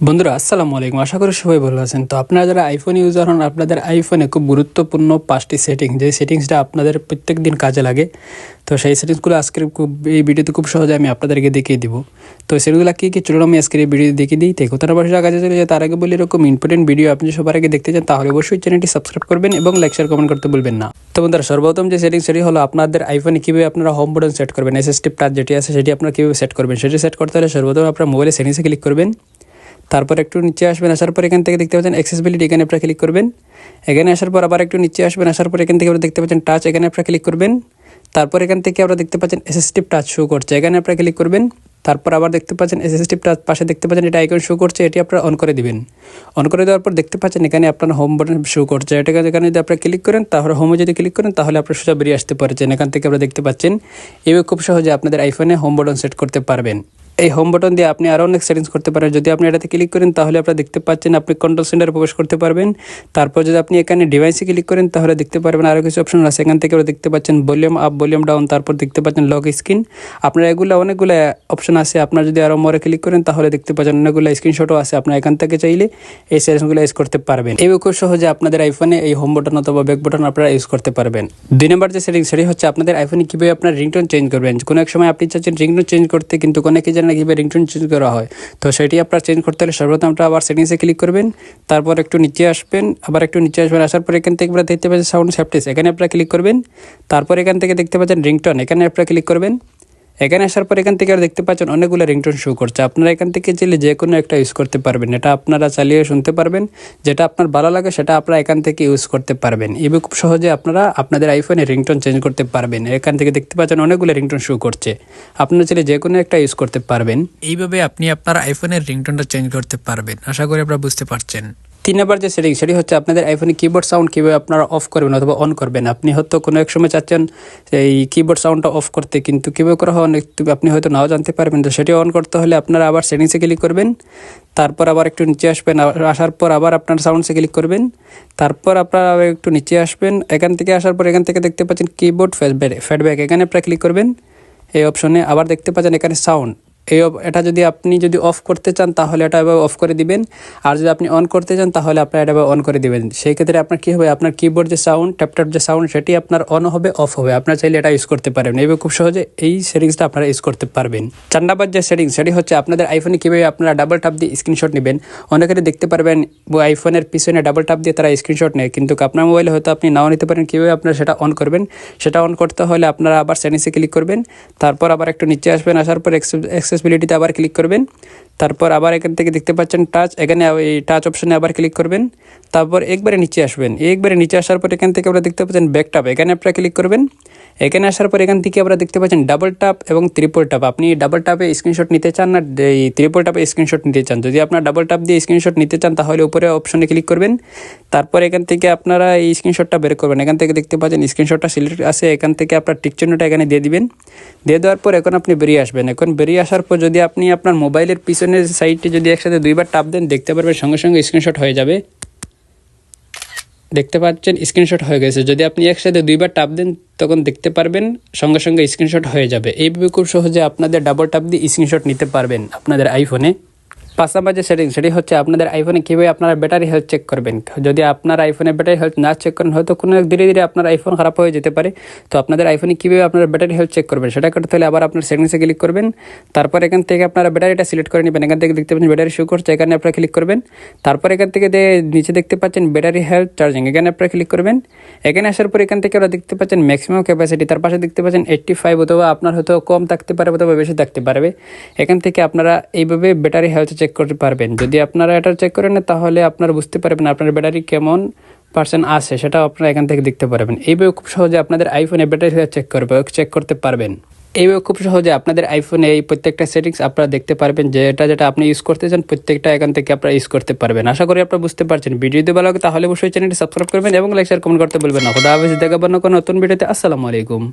বন্ধুরা, আসসালামু আলাইকুম। আশা করি সবাই ভালো আছেন। তো আপনারা যারা আইফোন ইউজার হন, আপনাদের আইফোনে খুব গুরুত্বপূর্ণ পাঁচটি সেটিং যে সেটিংসটা আপনাদের প্রত্যেক দিন কাজে লাগে। তো সেই সেটিংসগুলো আজকের খুব এই ভিডিওতে খুব সহজে আমি আপনাদেরকে দেখিয়ে দিব। তো সেগুলো কী কী? চলুন আমি আজকের এই ভিডিও দেখিয়ে দিই। তো কোথাও বাসার কাজে চলে যায় তার আগে বলি এরকম ইম্পর্টেন্ট ভিডিও আপনি সবার আগে দেখতে চান, তাহলে অবশ্যই চ্যানেলটি সাবস্ক্রাইব করবেন এবং লাইক শেয়ার কমেন্ট করতে বলবেন না। তো বন্ধুরা, সর্বপ্রথম যে সেটিং সেটি হলো আপনাদের আইফোনে কীভাবে আপনারা হোম বাটন সেট করবেন। এসএসটি টাচ যেটি আছে, সেটি আপনারা কীভাবে সেট করবেন? সেটি সেট করতে হলে সর্বপ্রথম আপনার মোবাইলে সেটিংসে ক্লিক করবেন। তারপর একটু নিচে আসবেন, আসার পর এখান থেকে দেখতে পাচ্ছেন অ্যাক্সেসিবিলিটি এখানে আপনারা ক্লিক করবেন। এখানে আসার পর আবার একটু নিচে আসবেন, আসার পর এখান থেকে আপনারা দেখতে পাচ্ছেন টাচ এখানে আপনারা ক্লিক করবেন। তারপর এখান থেকে আপনারা দেখতে পাচ্ছেন এসএসটিভ টাচ শো করছে, এখানে আপনারা ক্লিক করবেন। তারপর আবার দেখতে পাচ্ছেন এসএসটিভ টাচ পাশে দেখতে পাচ্ছেন এটা আইকন শো করছে, এটি আপনারা অন করে দিবেন। অন করে দেওয়ার পর দেখতে পাচ্ছেন এখানে আপনার হোম বাটন শো করছে এটাকে এখানে যদি আপনারা ক্লিক করেন, তাহলে হোমে যদি ক্লিক করেন, তাহলে আপনার সোজা বেরিয়ে আসতে পারছেন। এখান থেকে আপনারা দেখতে পাচ্ছেন, এভাবে খুব সহজে আপনাদের আইফোনে হোম বাটন সেট করতে পারবেন। এই হোম বাটন দিয়ে আপনি আরও অনেক সেটিংস করতে পারেন। যদি আপনি এটাতে ক্লিক করেন, তাহলে আপনারা দেখতে পাচ্ছেন আপনি কন্ট্রোল সেন্টারে প্রবেশ করতে পারবেন। তারপর যদি আপনি এখানে ডিভাইসে ক্লিক করেন, তাহলে দেখতে পারবেন আরও কিছু অপশন আছে। এখান থেকে দেখতে পাচ্ছেন ভলিউম আপ ভলিউম ডাউন তারপর দেখতে পাচ্ছেন লক স্ক্রিন আপনার এগুলো অনেকগুলো অপশন আছে। আপনার যদি আরও মরে ক্লিক করেন, তাহলে দেখতে পাচ্ছেন অনেকগুলো স্ক্রিনশটও আছে। আপনার এখান থেকে চাইলে এই সেটিংসগুলো ইউজ করতে পারবেন। এই খুব সহজে আপনাদের আইফোনে এই হোম বাটন অথবা ব্যাক বাটন আপনারা ইউজ করতে পারবেন। দুই নম্বর যে সেটিংস সেটি হচ্ছে আপনাদের আইফোনে কীভাবে আপনার রিংটোন চেঞ্জ করবেন। কোনো এক সময় আপনি চাচ্ছেন রিংটোন চেঞ্জ করতে, কিন্তু অনেকে জানেন না কীভাবে রিংটোন চেঞ্জ করা হয়। তো সেটি আপনার চেঞ্জ করতে হলে সর্বপ্রথম আপনার আবার সেটিংসে ক্লিক করবেন, তারপর একটু নিচে আসবেন, আবার একটু নিচে আসবেন, আসার পর এখান থেকে আপনারা দেখতে পাচ্ছেন সাউন্ড সেফটিস এখানে আপনারা ক্লিক করবেন, তারপর এখান থেকে দেখতে পাচ্ছেন রিংটন এখানে আপনারা ক্লিক করবেন। এখানে আসার পর এখান থেকে আর দেখতে পাচ্ছেন অনেকগুলো রিংটোন শো করছে। আপনারা এখান থেকে চাইলে যে কোনো একটা ইউজ করতে পারবেন। এটা আপনারা চালিয়ে শুনতে পারবেন। যেটা আপনার ভালো লাগে, সেটা আপনারা এখান থেকে ইউজ করতে পারবেন। এভাবে খুব সহজে আপনারা আপনাদের আইফোনে রিংটোন চেঞ্জ করতে পারবেন। এখান থেকে দেখতে পাচ্ছেন অনেকগুলো রিংটোন শো করছে। আপনারা চাইলে যে কোনো একটা ইউজ করতে পারবেন। এইভাবে আপনি আপনার আইফোনের রিংটোনটা চেঞ্জ করতে পারবেন। আশা করি আপনারা বুঝতে পারছেন। তিন নম্বর যে সেটিং, সেটি হচ্ছে আপনাদের আইফোনে কিবোর্ড সাউন্ড কীভাবে আপনারা অফ করবেন অথবা অন করবেন। আপনি হয়তো কোনো এক সময় চাচ্ছেন এই কিবোর্ড সাউন্ডটা অফ করতে, কিন্তু কীভাবে করা হয় অনেক আপনি হয়তো নাও জানতে পারবেন। তো সেটি অন করতে হলে আপনারা আবার সেটিংসে ক্লিক করবেন। তারপর আবার একটু নিচে আসবেন আসার পর আবার আপনার সাউন্ডসে ক্লিক করবেন। তারপর আপনারা আবার একটু নিচে আসবেন। এখান থেকে আসার পর এখান থেকে দেখতে পাচ্ছেন কিবোর্ড ফ্যাডব্যাক এখানে আপনারা ক্লিক করবেন। এই অপশনে আবার দেখতে পাচ্ছেন এখানে সাউন্ড এই এটা যদি আপনি যদি অফ করতে চান, তাহলে এটা এবার অফ করে দিবেন। আর যদি আপনি অন করতে চান, তাহলে আপনার এটা অন করে দিবেন। সেই ক্ষেত্রে আপনার কী হবে? আপনার কিবোর্ড যে সাউন্ড ট্যাপটপ যে সাউন্ড সেটি আপনার অন হবে অফ হবে। আপনার চাইলে এটা ইউজ করতে পারবেন এইভাবে খুব সহজে এই সেটিংসটা আপনারা ইউজ করতে পারবেন। চার নাম্বার যে সেটিংস সেটি হচ্ছে আপনাদের আইফোনে কীভাবে আপনারা ডাবল টাপ দিয়ে স্ক্রিনশট নেবেন। অনেকেরই দেখতে পারবেন আইফোনের পিছনে ডাবল টাপ দিয়ে তারা স্ক্রিনশট নেয়। কিন্তু আপনার মোবাইলে হয়তো আপনি নাও নিতে পারেন। কীভাবে আপনারা সেটা অন করবেন? সেটা অন করতে হলে আপনারা আবার সেটিংসে ক্লিক করবেন। তারপর আবার একটু নিচে আসবেন। আসার পর অ্যাক্সেসিবিলিটিতে আবার ক্লিক করবেন। তারপর আবার এখান থেকে দেখতে পাচ্ছেন টাচ এখানে এই টাচ অপশানে আবার ক্লিক করবেন। তারপর একবারে নিচে আসবেন। একবারে নিচে আসার পর এখান থেকে আপনারা দেখতে পাচ্ছেন ব্যাকটাপ এখানে আপনারা ক্লিক করবেন। এখানে আসার পর এখান থেকে আপনারা দেখতে পাচ্ছেন ডাবল টাপ এবং ত্রিপল টাপ আপনি ডাবল টাপে স্ক্রিনশট নিতে চান না, এই ত্রিপল টাপে স্ক্রিনশট নিতে চান। যদি আপনার ডাবল টাপ দিয়ে স্ক্রিনশট নিতে চান, তাহলে উপরে অপশনে ক্লিক করবেন। তারপর এখান থেকে আপনারা এই স্ক্রিনশটটা বের করবেন। এখান থেকে দেখতে পাচ্ছেন স্ক্রিনশটটা সিলেক্ট আছে। এখান থেকে আপনার টিক চিহ্নটা এখানে দিয়ে দিবেন। দিয়ে দেওয়ার পর এখন আপনি বেরিয়ে আসবেন। এখন বেরিয়ে আসার পর যদি আপনি আপনার মোবাইলের পিছনের সাইডটি যদি একসাথে দুইবার টাপ দেন, দেখতে পারবেন সঙ্গে সঙ্গে স্ক্রিনশট হয়ে যাবে। দেখতে পাচ্ছেন স্ক্রিনশট হয়ে গেছে। যদি আপনি একসাথে দুইবার টাপ দেন, তখন দেখতে পারবেন, সঙ্গে সঙ্গে স্ক্রিনশট হয়ে যাবে। এইভাবে খুব সহজে আপনাদের ডাবল টাপ দিয়ে স্ক্রিনশট নিতে পারবেন আপনাদের আইফোনে যে সেটিং, সেটি হচ্ছে আপনাদের আইফোনে কীভাবে আপনারা ব্যাটারি হেলথ চেক করবেন। যদি আপনার আইফোনে ব্যাটারি হেলথ না চেক করেন, হয়তো কোনো ধীরে ধীরে আপনার আইফোন খারাপ হয়ে যেতে পারে। তো আপনাদের আইফোনে কীভাবে আপনারা ব্যাটারি হেলথ চেক করবেন, সেটা করতে হলে আবার আপনার সেটিংসে ক্লিক করবেন। তারপর এখান থেকে আপনারা ব্যাটারিটা সিলেক্ট করে নেবেন। এখান থেকে দেখতে পাচ্ছেন ব্যাটারি শো করছে, এখানে আপনারা ক্লিক করবেন। তারপর এখান থেকে নিচে দেখতে পাচ্ছেন ব্যাটারি হেলথ চার্জিং এখানে আপনারা ক্লিক করবেন। এখানে আসার পর এখান থেকে আপনারা দেখতে পাচ্ছেন ম্যাক্সিমাম ক্যাপাসিটি তার পাশে দেখতে পাচ্ছেন এইট্টি ফাইভ অথবা আপনার হয়তো কম থাকতে পারে অথবা বেশি থাকতে পারবে। এখান থেকে আপনারা এইভাবে ব্যাটারি হেলথ চেক করতে পারবেন। যদি আপনারা এটা চেক করেন, তাহলে আপনারা বুঝতে পারবেন আপনার ব্যাটারি কেমন পার্সেন্ট আছে, সেটাও আপনারা এখান থেকে দেখতে পারবেন। এইভাবে খুব সহজে আপনাদের আইফোনে ব্যাটারি চেক করবে চেক করতে পারবেন। এইভাবে খুব সহজে আপনাদের আইফোনে এই প্রত্যেকটা সেটিংস আপনারা দেখতে পারবেন যে এটা যেটা আপনি ইউজ করতে চান, প্রত্যেকটা এখান থেকে আপনারা ইউজ করতে পারবেন। আশা করি আপনারা বুঝতে পারছেন। ভিডিও যদি ভালো লাগে, তাহলে অবশ্যই চ্যানেলটি সাবস্ক্রাইব করবেন এবং লাইক শেয়ার কমেন্ট করতে বলবেন না। খোদা হাফেজ দেখাবার কোনো নতুন ভিডিওতে। আসসালামু আলাইকুম।